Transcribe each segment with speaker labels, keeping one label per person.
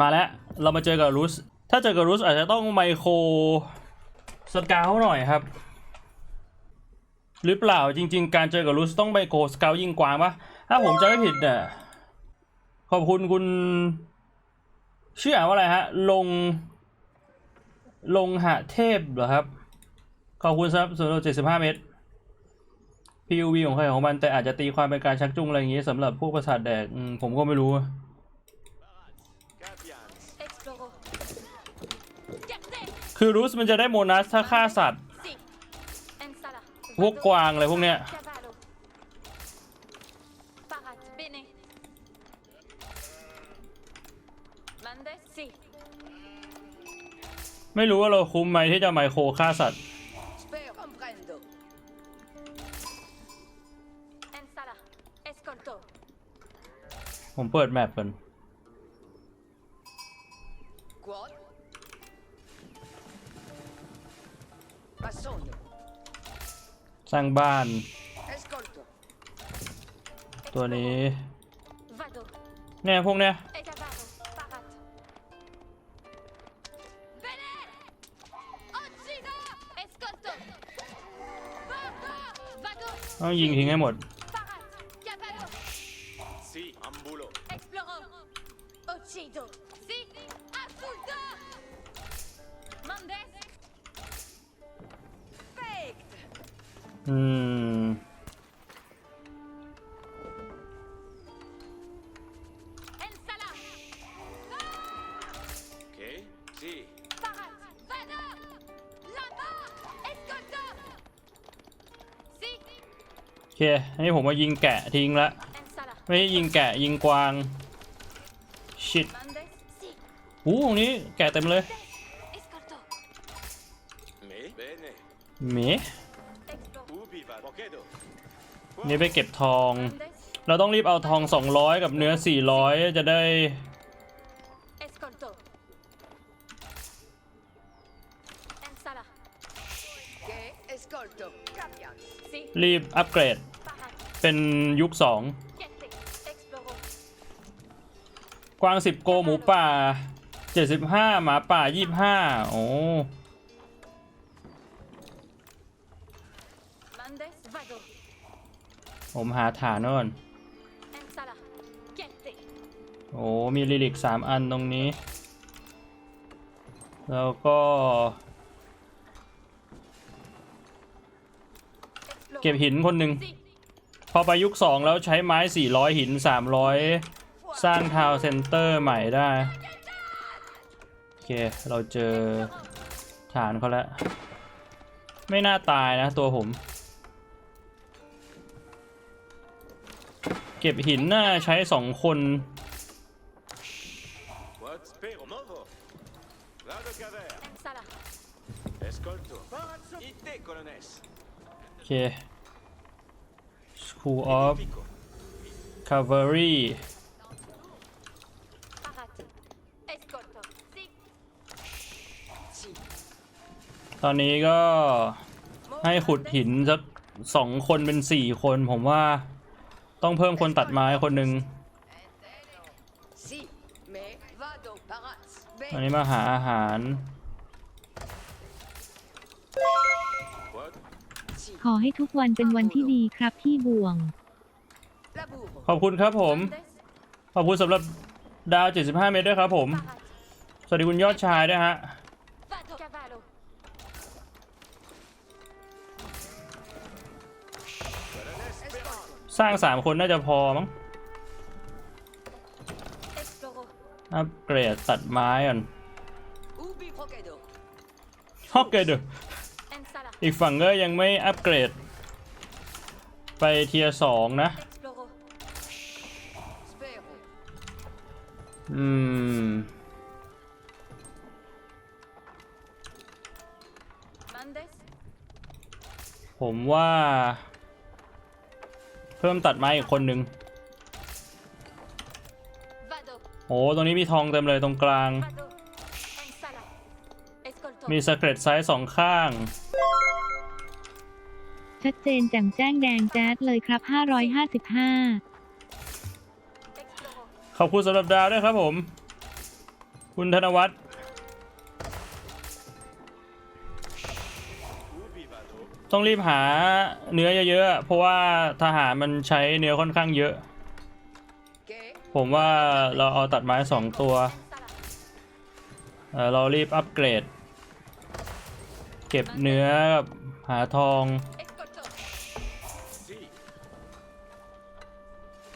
Speaker 1: มาแล้ว เรามาเจอกับรุสถ้าเจอกับรุสอาจจะต้องไมโครสเกลหน่อยครับ หรือเปล่าจริง ๆ การเจอกับรุสต้องไมโครสเกลยิงกวางปะถ้าผมจำไม่ผิดเนี่ยขอบคุณคุณชื่ออ่านว่าอะไรฮะ ลง ลงหะเทพเหรอครับ ขอบคุณครับส่วนเจ็ดสิบห้าเมตร PUV ของใครของมันแต่อาจจะตีความเป็นการชักจูงอะไรอย่างงี้สำหรับพวกประสาทแดกผมก็ไม่รู้ คือรูสมันจะได้โบนัสถ้าฆ่าสัตว์ พวกกวางอะไรพวกเนี้ย ไม่รู้ว่าเราคุ้มไหมที่จะไมโครฆ่าสัตว์ ผมเปิดแมปก่อน สร้างบ้าน
Speaker 2: Escolto.
Speaker 1: ตัวนี้
Speaker 3: Vado.
Speaker 1: เนี่ยพวกเนี้ย
Speaker 3: E cavallo. Parat. Bene. Uccido. Escolto. Vado. Vado.
Speaker 1: ต้องยิงทิ้งให้หมด อืม
Speaker 3: Ensala.
Speaker 4: Ok? Si.
Speaker 3: Parat. Vado. Là-bas. Escolto. Si.
Speaker 1: โอเคอันนี้ผมมายิงแกะทิ้งละ
Speaker 3: Ensala.
Speaker 1: ไม่ใช่ยิงแกะยิงกวาง ชิด
Speaker 3: Mandes. Si.
Speaker 1: หูตรงนี้แกะเต็มเลย
Speaker 3: Escolto.
Speaker 4: Me? Bene.
Speaker 1: หมี นี่ไปเก็บทอง
Speaker 3: Mandes.
Speaker 1: เราต้องรีบเอาทอง 200 กับเนื้อ 400 จะได้
Speaker 3: Escolto. Ensala.
Speaker 2: Che escolto. Capian.
Speaker 3: Si.
Speaker 1: รีบอัปเกรด
Speaker 3: Parat.
Speaker 1: เป็นยุค
Speaker 3: Quiete. Exploro.
Speaker 1: 2กวาง 10 โกหมูป่า 75 หมาป่า 25 โอ้ ผมหาฐานก่อน
Speaker 3: Ensala. Quiete.
Speaker 1: โอ้มีลิลิก3อันตรงนี้ แล้วก็
Speaker 3: Exploro.
Speaker 1: เก็บหินคนหนึ่ง
Speaker 3: Si.
Speaker 1: พอไปยุค2แล้วใช้ไม้ 400 หิน 300 สร้างทาวน์เซ็นเตอร์ใหม่ได้ โอเค เราเจอฐานเขาแล้ว ไม่น่าตายนะตัวผม ก็บหินน่าใช้สองคน โอเค School of Cavalry ตอนนี้ก็ให้ขุดหินสักสองคนเป็นสี่คนผมว่า ต้องเพิ่มคนตัดไม้คนหนึ่ง
Speaker 2: Si. Me. Vado. Parat.
Speaker 1: ตอน
Speaker 2: Bene.
Speaker 1: นี้มาหาอาหาร
Speaker 4: What?
Speaker 2: Si.
Speaker 5: ขอให้ทุกวันเป็นวันที่ดีครับพี่บ่วง
Speaker 2: Laburo.
Speaker 1: ขอบคุณครับผม
Speaker 3: Mandes.
Speaker 1: ขอบคุณสำหรับดาว 75 เมตรด้วยครับผม
Speaker 3: Parat.
Speaker 1: สวัสดีคุณยอดชายด้วยฮะ สร้าง3คนน่าจะพอมั้งอัปเกรดตัดไม้ก่อนฮอกเกดอีกฝั่งก็ยังไม่อัปเกรด ไปเทียร์สองนะ อืมผมว่า เพิ่มตัดไม้อีกคนหนึ่ง
Speaker 3: Vado.
Speaker 1: โอ้ตรงนี้มีทองเต็มเลยตรงกลาง
Speaker 3: Vado. Ensala. Escolto.
Speaker 1: มีสเกรดไซส์สองข้าง
Speaker 5: ชัดเจนแจ่มแจ้งแดงแจ๊ดเลยครับ 555
Speaker 3: Exploro.
Speaker 1: ขอบคุณสำหรับดาวด้วยครับผม คุณธนวัฒน์ ต้องรีบหาเนื้อเยอะๆ เพราะว่าทหารมันใช้เนื้อค่อนข้างเยอะ ผมว่าเราเอาตัดไม้สองตัวเเรารีบอัปเกรด เก็บเนื้อกับหาทอง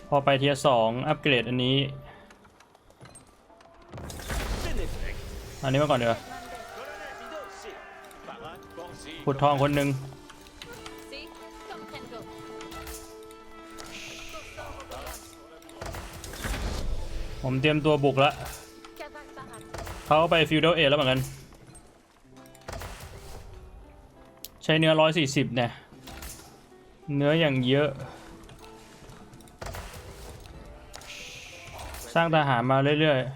Speaker 1: พอไปเทียสองอัปเกรดอันนี้ อันนี้มาก่อนเดี๋ยวขุดทองคนหนึ่ง ผมเตรียมตัวบุกล้ว
Speaker 3: Cavale parade.
Speaker 1: เขาไปฟิวเดลเอแล้วเหมือนกัน ใช้เนื้อร้อยสี่สิบเนี่ยเนื้ออย่างเยอะ สร้างทหารมาเรื่อยๆ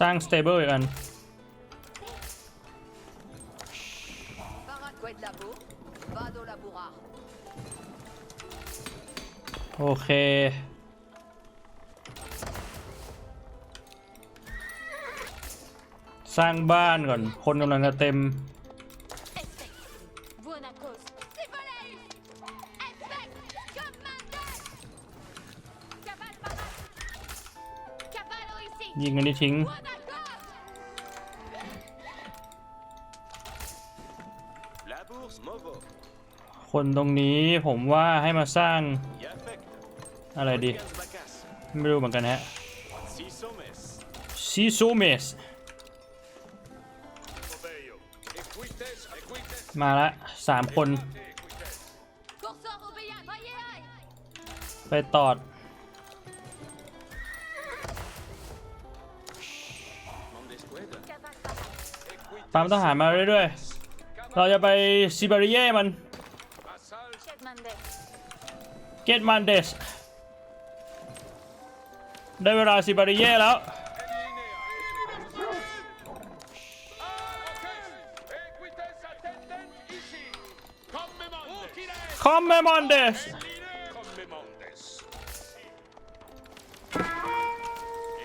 Speaker 1: สร้างสเตเบิลอีกอัน โอเค สร้างบ้านก่อน คนกำลังจะเต็ม ยิงกันนี้ทิ้งคนตรงนี้ผมว่าให้มาสร้าง อะไรดี ไม่รู้เหมือนกันฮะซีโซเมสมาละสามคน ไปตอดตามทหารมาเรื่อยๆ เราจะไปซิบาริเย่มัน เกตมันเดส ได้เวลาซิบาริเย่แล้ว
Speaker 4: Equites attendent ici. Come Mondes.
Speaker 1: คอมเมมอนเดส
Speaker 4: Come Mondes.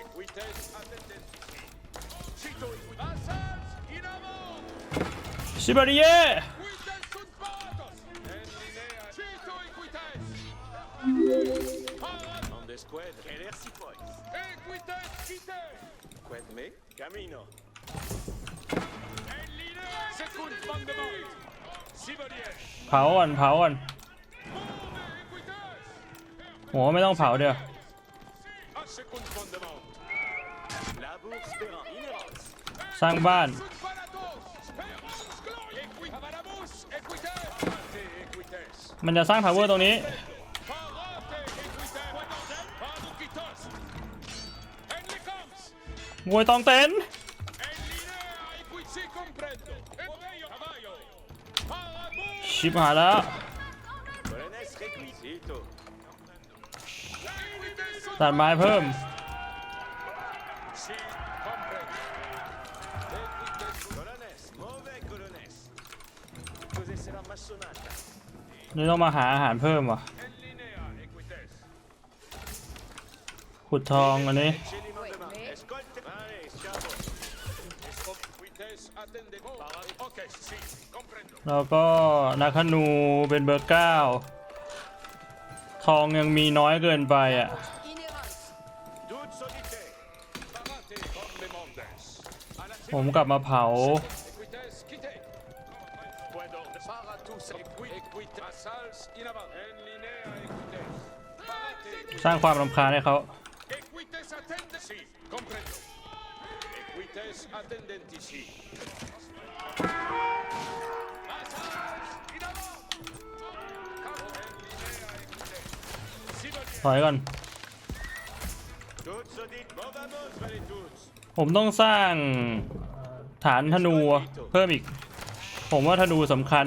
Speaker 4: Equites attendent ici. Cito equites. Assals in avant.
Speaker 1: ซิบาริเย่
Speaker 4: Qued me. Camino. En linea. Secund mandement. Sibolier.
Speaker 1: เผาก่อนเผาก่อน
Speaker 4: Equites.
Speaker 1: โหไม่ต้องเผาเดี๋ยว
Speaker 4: A secund mandement. La bourse Perrin inherence.
Speaker 1: สร้างบ้าน
Speaker 4: Sunt paratos. Sperus gloria. Equit. Avalamus. Equites. Parate equites.
Speaker 1: มันจะสร้างทาวเวอร์ตรงนี้ มวยตองเต็นชิบหายแล้วตัดไม้เพิ่ม นี่ต้องมาหาอาหารเพิ่มว่ะ ขุดทองอันนี้
Speaker 4: Celi mandement.
Speaker 2: mais-
Speaker 4: Escolte. Vale, scavo. Equites attende. Parade. Ok, si, comprendo.
Speaker 1: แล้วก็นักขนูเป็นเบอร์เก้าทองยังมีน้อยเกินไปอะผมกลับมาเผา สร้างความรำคาญให้เขา ถอยก่อน ผมต้องสร้างฐานธนูเพิ่มอีก ผมว่าธนูสำคัญ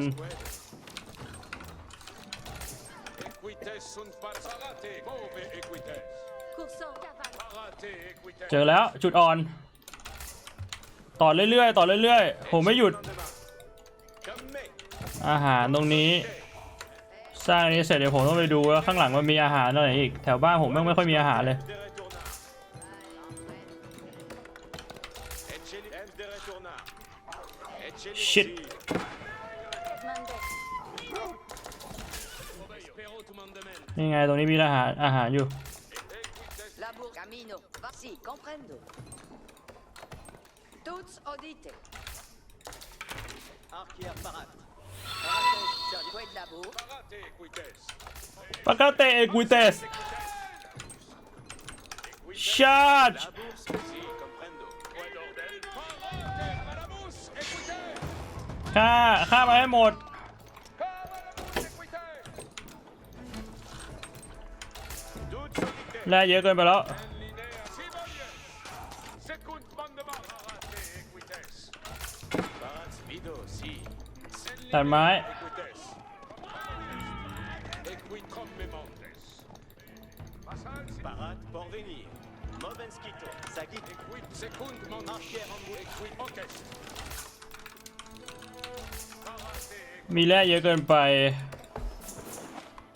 Speaker 1: เจอแล้วจุดอ่อน ต่อเรื่อยๆ ต่อเรื่อยๆ ผมไม่หยุด
Speaker 4: Comme me.
Speaker 1: อาหารตรงนี้ สร้างอันนี้เสร็จเดี๋ยวผมต้องไปดูว่าข้างหลังมันมีอาหารอะไรอีก แถวบ้านผมแม่งไม่ค่อยมีอาหารเลย Shit.
Speaker 3: Mendes.
Speaker 4: Spero tu mandamento.
Speaker 1: นี่ไงตรงนี้มีอาหารอาหารอยู่
Speaker 2: Labor camino. Va si, comprendo. Tuts audite.
Speaker 6: Archier parat.
Speaker 2: Quid labor.
Speaker 4: Parate equites.
Speaker 1: ปากาเตเอกุเตสชาร์จ
Speaker 6: La bourse, si, comprendo.
Speaker 4: Quid ordel. Parate madamus equites.
Speaker 1: ฆ่าฆ่ามาให้หมด
Speaker 4: Cavalamus equites.
Speaker 6: Doutes audite.
Speaker 1: แร่เยอะเกินไปแล้ว
Speaker 6: bout.
Speaker 4: Equit oces. Parate
Speaker 1: มีแร่เยอะเกินไป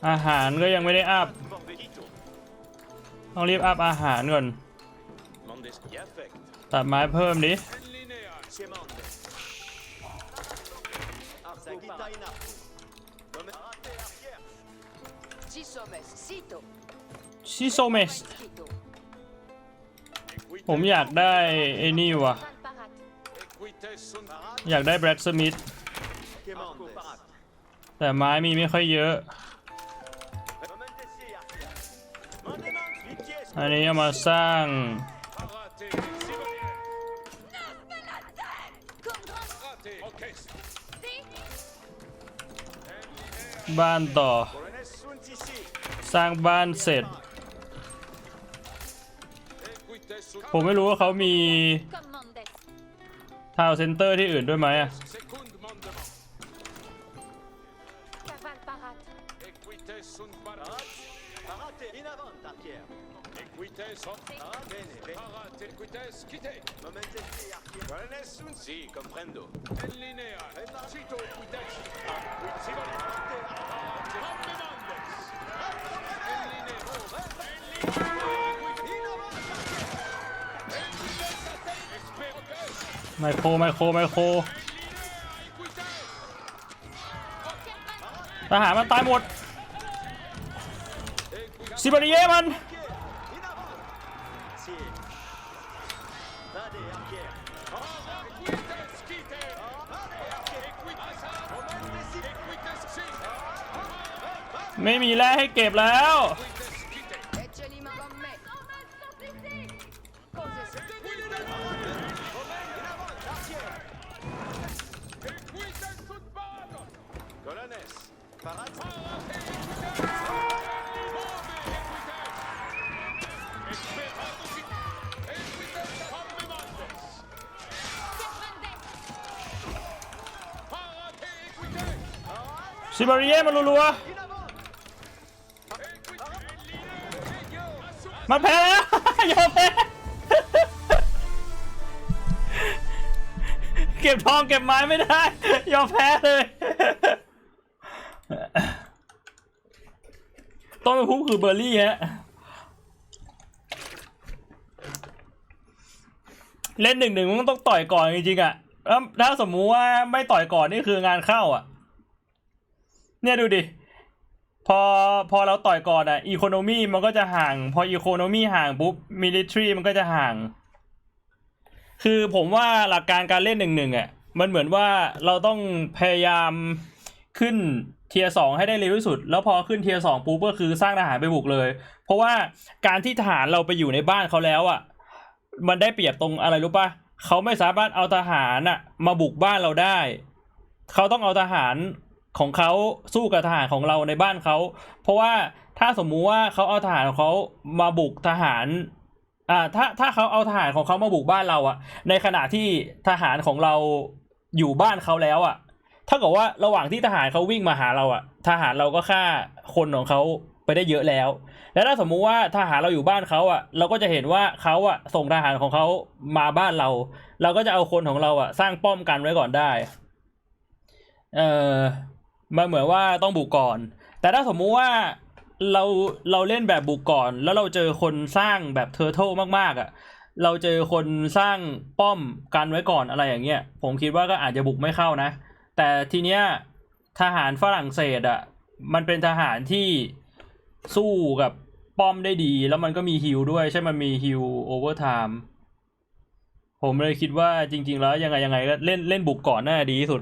Speaker 1: อาหารก็ยังไม่ได้อัพ ต้องรีบอัพอาหารก่อน ตัดไม้เพิ่มดิ
Speaker 4: en linea.
Speaker 6: Chemande. Sagita in arco. Parate archier.
Speaker 2: Tisomes. Cito.
Speaker 1: ชิโซเมส
Speaker 2: Quito.
Speaker 4: Equites
Speaker 1: ผมอยากได้ไอ้นี่ว่ะ
Speaker 3: Van Parat.
Speaker 4: Equites sunt
Speaker 6: Parat.
Speaker 1: อยากได้แบล็กสมิธ
Speaker 6: Chemande. Parat.
Speaker 1: แต่ไม้มีไม่ค่อยเยอะ
Speaker 6: Momendes si, archier. Mandement. Vitiers.
Speaker 1: อันนี้เอามาสร้าง
Speaker 4: parate
Speaker 1: บ้านต่อ สร้างบ้านเสร็จ ผมไม่รู้ว่าเขามีทาวเซ็นเตอร์ที่อื่นด้วยไหมอะ
Speaker 4: Equites op.
Speaker 6: Parat. Bene, bene.
Speaker 4: Parat equites quite.
Speaker 6: Momendes si, archier. Colones sunt si, comprendo.
Speaker 4: En linea. Cito equites. Equit Sibolius. Parate omnimandes. En linea. En Espero que.
Speaker 1: ไมโครไมโครไมโครทหารมันตายหมดซิบาริเยมัน
Speaker 6: Si. Vade, archier.
Speaker 4: Equites quite. Equites.
Speaker 6: Momendes si.
Speaker 4: Equites si.
Speaker 1: ไม่มีแร่ให้เก็บแล้ว
Speaker 4: Equites quite.
Speaker 1: ซิบาริเยมันรัวๆมันแพ้แล้วยอมแพ้เก็บทองเก็บไม้ไม่ได้ ยอมแพ้เลยต้นไปพุ่งคือเบอร์รี่ฮะเล่นหนึ่งหนึ่งมันต้องต่อยก่อนจริงๆอะแล้วถ้าสมมุติว่าไม่ต่อยก่อนนี่คืองานเข้าอะ เนี่ยดูดิ พอพอเราต่อยก่อนอะอีโคโนมีมันก็จะห่าง พออีโคโนมีห่างปุ๊บมิลิทรีมันก็จะห่าง คือผมว่าหลักการการเล่นหนึ่งหนึ่งอะมันเหมือนว่าเราต้องพยายามขึ้นเทียสองให้ได้เร็วที่สุด แล้วพอขึ้นเทียสองปุ๊บก็คือสร้างทหารไปบุกเลย เพราะว่าการที่ทหารเราไปอยู่ในบ้านเขาแล้วอะมันได้เปรียบตรงอะไรรู้ปะเขาไม่สามารถเอาทหารอะมาบุกบ้านเราได้ เขาต้องเอาทหาร ของเขาสู้กับทหารของเราในบ้านเขา เพราะว่าถ้าสมมุติว่าเขาเอาทหารของเขามาบุกทหารอ่าถ้าถ้าเขาเอาทหารของเขามาบุกบ้านเราอะในขณะที่ทหารของเราอยู่บ้านเขาแล้วอะถ้ากับว่าระหว่างที่ทหารเขาวิ่งมาหาเราอะทหารเราก็ฆ่าคนของเขาไปได้เยอะแล้ว แล้วถ้าสมมุติว่าทหารเราอยู่บ้านเขาอะเราก็จะเห็นว่าเขาอะส่งทหารของเขามาบ้านเรา เราก็จะเอาคนของเราอะสร้างป้อมกันไว้ก่อนได้ เอ่อ มันเหมือนว่าต้องบุกก่อน แต่ถ้าสมมุติว่าเราเราเล่นแบบบุกก่อน แล้วเราเจอคนสร้างแบบเทอร์เทลมากๆอะ่ะ เราเจอคนสร้างป้อมกันไว้ก่อนอะไรอย่างเงี้ยผมคิดว่าก็อาจจะบุกไม่เข้านะ แต่ทีเนี้ยทหารฝรั่งเศสอะ่ะมันเป็นทหารที่สู้กับป้อมได้ดี แล้วมันก็มีฮิลด้วย ใช่มันมีฮิลโอเวอร์ไทม์ผมเลยคิดว่าจริง ๆ แล้วยังไงยังไงก็เล่นเล่นบุกก่อนน่าดีที่สุด